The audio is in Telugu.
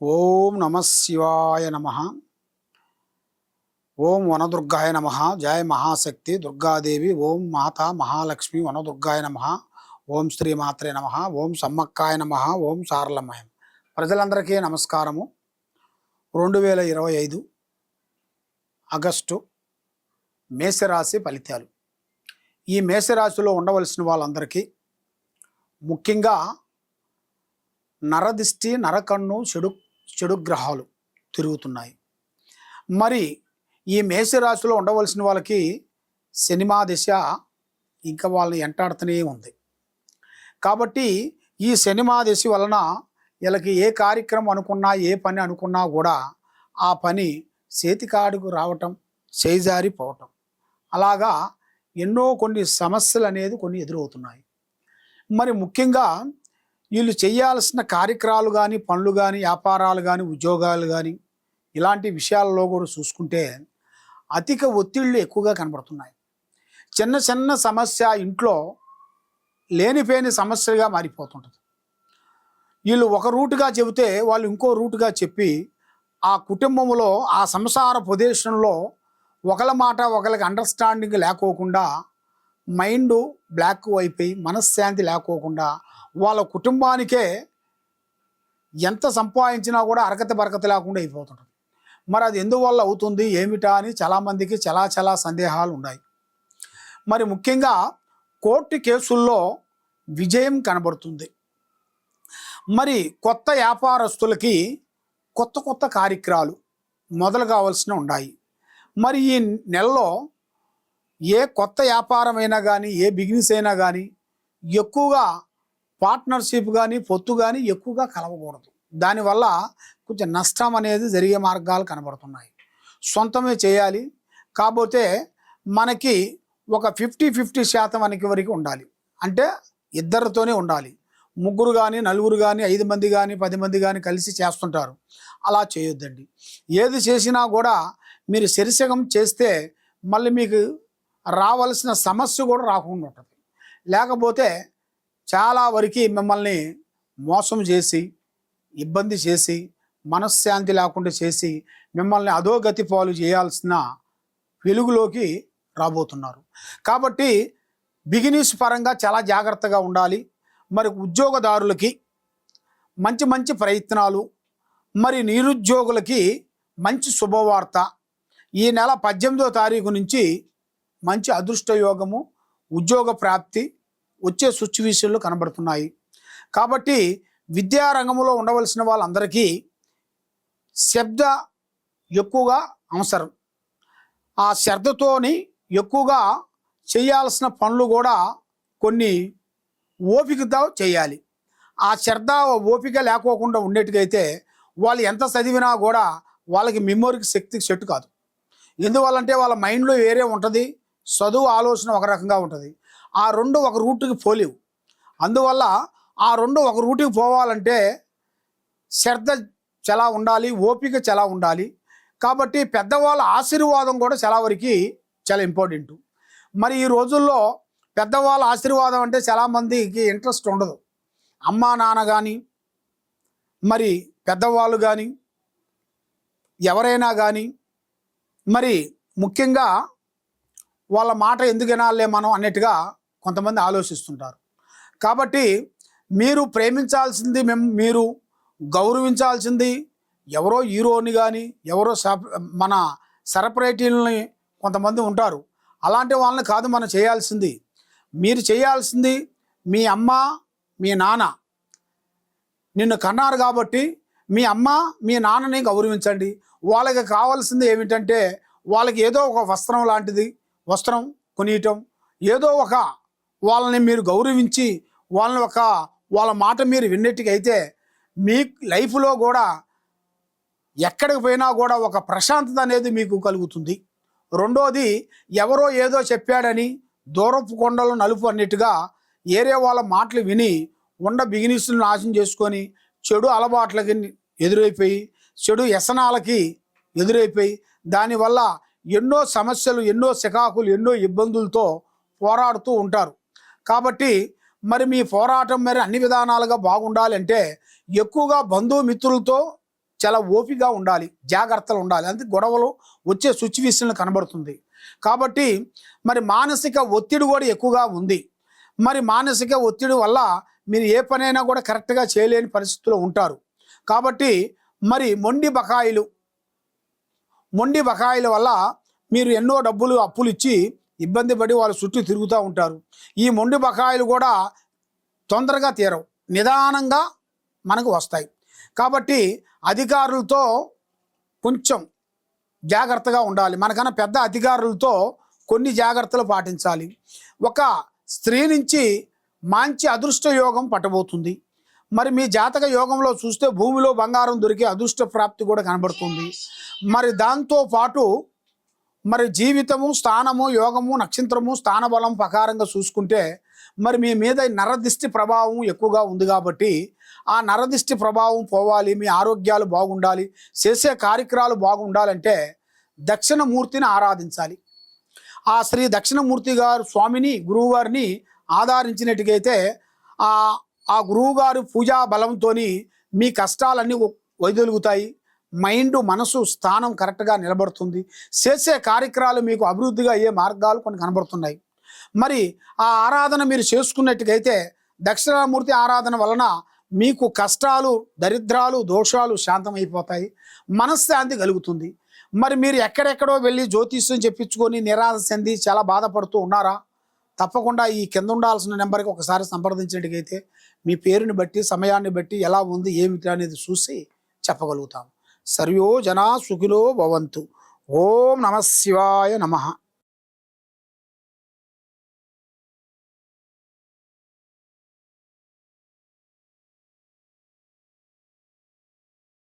ఓం నమ శివాయ నమ. ఓం వనదుర్గాయ నమ. జయ మహాశక్తి దుర్గాదేవి. ఓం మాత మహాలక్ష్మి వనదుర్గాయ నమ. ఓం శ్రీ మాత్రే నమ. ఓం సమ్మక్కాయ నమ. ఓం సారలమయం ప్రజలందరికీ నమస్కారము. రెండు వేల ఇరవై ఐదు ఆగస్టు మేషరాశి ఫలితాలు. ఈ మేషరాశిలో ఉండవలసిన వాళ్ళందరికీ ముఖ్యంగా నరదిష్టి నరకన్ను చెడు చెడు గ్రహాలు తిరుగుతున్నాయి. మరి ఈ మేషరాశిలో ఉండవలసిన వాళ్ళకి సినిమా దిశ ఇంకా వాళ్ళని ఎంటాడుతూనే ఉంది. కాబట్టి ఈ సినిమా దిశ వలన వీళ్ళకి ఏ కార్యక్రమం అనుకున్నా ఏ పని అనుకున్నా కూడా ఆ పని చేతికాడుకు రావటం చేజారిపోవటం. అలాగా ఎన్నో కొన్ని సమస్యలు అనేది కొన్ని ఎదురవుతున్నాయి. మరి ముఖ్యంగా వీళ్ళు చేయాల్సిన కార్యక్రమాలు కానీ పనులు కానీ వ్యాపారాలు కానీ ఉద్యోగాలు కానీ ఇలాంటి విషయాలలో కూడా చూసుకుంటే అధిక ఒత్తిళ్ళు ఎక్కువగా కనబడుతున్నాయి. చిన్న చిన్న సమస్య ఇంట్లో లేనిపోయిన సమస్యగా మారిపోతుంటుంది. వీళ్ళు ఒక రూటుగా చెబితే వాళ్ళు ఇంకో రూటుగా చెప్పి ఆ కుటుంబంలో ఆ సంసార ప్రదేశంలో ఒకళ్ళ మాట ఒకరికి అండర్స్టాండింగ్ లేకోకుండా మైండ్ బ్లాక్ అయిపోయి మనశ్శాంతి లేకోకుండా వాళ్ళ కుటుంబానికే ఎంత సంపాదించినా కూడా అరకత బరకత లేకుండా అయిపోతుంటుంది. మరి అది ఎందువల్ల అవుతుంది? ఏమిటా అని చాలామందికి చాలా చాలా సందేహాలు ఉన్నాయి. మరి ముఖ్యంగా కోర్టు కేసుల్లో విజయం కనబడుతుంది. మరి కొత్త వ్యాపారస్తులకి కొత్త కొత్త కార్యక్రమాలు మొదలు కావాల్సిన ఉన్నాయి. మరి ఈ నెలలో ఏ కొత్త వ్యాపారమైనా కానీ ఏ బిజినెస్ అయినా కానీ ఎక్కువగా పార్ట్నర్షిప్ కానీ పొత్తు కానీ ఎక్కువగా కలవకూడదు. దానివల్ల కొంచెం నష్టం అనేది జరిగే మార్గాలు కనబడుతున్నాయి. సొంతమే చేయాలి. కాకపోతే మనకి ఒక ఫిఫ్టీ ఫిఫ్టీ శాతం మనకి వరకు ఉండాలి. అంటే ఇద్దరితోనే ఉండాలి. ముగ్గురు కానీ నలుగురు కానీ ఐదు మంది కానీ పది మంది కానీ కలిసి చేస్తుంటారు. అలా చేయొద్దండి. ఏది చేసినా కూడా మీరు శరిసగం చేస్తే మళ్ళీ మీకు రావాల్సిన సమస్య కూడా రాకుండా ఉంటుంది. లేకపోతే చాలా వరకు మిమ్మల్ని మోసం చేసి ఇబ్బంది చేసి మనశ్శాంతి లేకుండా చేసి మిమ్మల్ని అధోగతి పాలు చేయాల్సిన వెలుగులోకి రాబోతున్నారు. కాబట్టి బిగినీస్ పరంగా చాలా జాగ్రత్తగా ఉండాలి. మరి ఉద్యోగదారులకి మంచి మంచి ప్రయత్నాలు మరి నిరుద్యోగులకి మంచి శుభవార్త. ఈ నెల పద్దెనిమిదో తారీఖు నుంచి మంచి అదృష్ట యోగము ఉద్యోగ ప్రాప్తి వచ్చే సిచ్యువేషన్లు కనబడుతున్నాయి. కాబట్టి విద్యారంగంలో ఉండవలసిన వాళ్ళందరికీ శబ్ద ఎక్కువగా అవసరం. ఆ శ్రద్ధతోని ఎక్కువగా చేయాల్సిన పనులు కూడా కొన్ని ఓపికతో చేయాలి. ఆ శ్రద్ధ ఓపిక లేకోకుండా ఉండేట్టుగైతే వాళ్ళు ఎంత చదివినా కూడా వాళ్ళకి మెమొరీకి శక్తికి సెట్ కాదు. ఎందువల్లంటే వాళ్ళ మైండ్లో వేరే ఉంటుంది. చదువు ఆలోచన ఒక రకంగా ఉంటుంది. ఆ రెండు ఒక రూట్కి పోలేవు. అందువల్ల ఆ రెండు ఒక రూట్కి పోవాలంటే శ్రద్ధ చాలా ఉండాలి ఓపిక చాలా ఉండాలి. కాబట్టి పెద్దవాళ్ళ ఆశీర్వాదం కూడా చాలా వరకు చాలా ఇంపార్టెంట్. మరి ఈ రోజుల్లో పెద్దవాళ్ళ ఆశీర్వాదం అంటే చాలామందికి ఇంట్రెస్ట్ ఉండదు. అమ్మా నాన్న కానీ మరి పెద్దవాళ్ళు కానీ ఎవరైనా కానీ మరి ముఖ్యంగా వాళ్ళ మాట ఎందుకు వినాలే మనం అన్నట్టుగా కొంతమంది ఆలోచిస్తుంటారు. కాబట్టి మీరు ప్రేమించాల్సింది మేము మీరు గౌరవించాల్సింది ఎవరో హీరోని కానీ ఎవరో మన సెలబ్రిటీలని కొంతమంది ఉంటారు. అలాంటి వాళ్ళని కాదు మనం చేయాల్సింది. మీరు చేయాల్సింది మీ అమ్మ మీ నాన్న. నిన్ను కన్నారు కాబట్టి మీ అమ్మ మీ నాన్నని గౌరవించండి. వాళ్ళకి కావాల్సింది ఏమిటంటే వాళ్ళకి ఏదో ఒక వస్త్రం లాంటిది వస్త్రం కొనియటం ఏదో ఒక వాళ్ళని మీరు గౌరవించి వాళ్ళని ఒక వాళ్ళ మాట మీరు విన్నట్టుగా అయితే మీ లైఫ్లో కూడా ఎక్కడికి పోయినా కూడా ఒక ప్రశాంతత అనేది మీకు కలుగుతుంది. రెండోది ఎవరో ఏదో చెప్పాడని దూరపు కొండలు నలుపు అన్నట్టుగా ఏరే వాళ్ళ మాటలు విని ఉండ బిగినీస్ను నాశనం చేసుకొని చెడు అలవాట్లకి ఎదురైపోయి చెడు వ్యసనాలకి ఎదురైపోయి దానివల్ల ఎన్నో సమస్యలు ఎన్నో శకాకులు ఎన్నో ఇబ్బందులతో పోరాడుతూ ఉంటారు. కాబట్టి మరి మీ పోరాటం మరి అన్ని విధానాలుగా బాగుండాలంటే ఎక్కువగా బంధుమిత్రులతో చాలా ఓపిగా ఉండాలి జాగ్రత్తలు ఉండాలి. అంతే గొడవలు వచ్చే సిచ్యువేషన్లు కనబడుతుంది. కాబట్టి మరి మానసిక ఒత్తిడి కూడా ఎక్కువగా ఉంది. మరి మానసిక ఒత్తిడి వల్ల మీరు ఏ పనైనా కూడా కరెక్ట్గా చేయలేని పరిస్థితిలో ఉంటారు. కాబట్టి మరి మొండి బకాయిలు మొండి బకాయిల వల్ల మీరు ఎన్నో డబ్బులు అప్పులు ఇచ్చి ఇబ్బంది పడి వాళ్ళ చుట్టూ తిరుగుతూ ఉంటారు. ఈ మొండి బకాయిలు కూడా తొందరగా తీరవు. నిదానంగా మనకు వస్తాయి. కాబట్టి అధికారులతో కొంచెం జాగ్రత్తగా ఉండాలి. మనకన్నా పెద్ద అధికారులతో కొన్ని జాగ్రత్తలు పాటించాలి. ఒక స్త్రీ నుంచి మంచి అదృష్ట యోగం పట్టబోతుంది. మరి మీ జాతక యోగంలో చూస్తే భూమిలో బంగారం దొరికే అదృష్ట ప్రాప్తి కూడా కనబడుతుంది. మరి దాంతో పాటు మరి జీవితము స్థానము యోగము నక్షత్రము స్థానబలం ప్రకారంగా చూసుకుంటే మరి మీ మీద నరదిష్టి ప్రభావం ఎక్కువగా ఉంది కాబట్టి ఆ నరదిష్టి ప్రభావం పోవాలి మీ ఆరోగ్యాలు బాగుండాలి చేసే కార్యక్రమాలు బాగుండాలంటే దక్షిణమూర్తిని ఆరాధించాలి. ఆ శ్రీ దక్షిణమూర్తి గారు స్వామిని గురువుగారిని ఆధారించినట్టుగైతే ఆ ఆ గురువుగారు పూజా బలంతో మీ కష్టాలన్నీ వైదొలుగుతాయి మైండ్ మనసు స్థానం కరెక్ట్గా నిలబడుతుంది. చేసే కార్యక్రమాలు మీకు అభివృద్ధిగా అయ్యే మార్గాలు కొన్ని కనబడుతున్నాయి. మరి ఆ ఆరాధన మీరు చేసుకున్నట్టుకైతే దక్షిణామూర్తి ఆరాధన వలన మీకు కష్టాలు దరిద్రాలు దోషాలు శాంతమైపోతాయి మనశ్శాంతి కలుగుతుంది. మరి మీరు ఎక్కడెక్కడో వెళ్ళి జ్యోతిష్యం చెప్పించుకొని నిరాశ చెంది చాలా బాధపడుతూ ఉన్నారా? తప్పకుండా ఈ కింద ఉండాల్సిన నెంబర్కి ఒకసారి సంప్రదించినట్టుకైతే మీ పేరుని బట్టి సమయాన్ని బట్టి ఎలా ఉంది ఏమిటి అనేది చూసి చెప్పగలుగుతాం. సర్వో జనా సుఖినో భవంతు. ఓం నమ శివాయ నమః.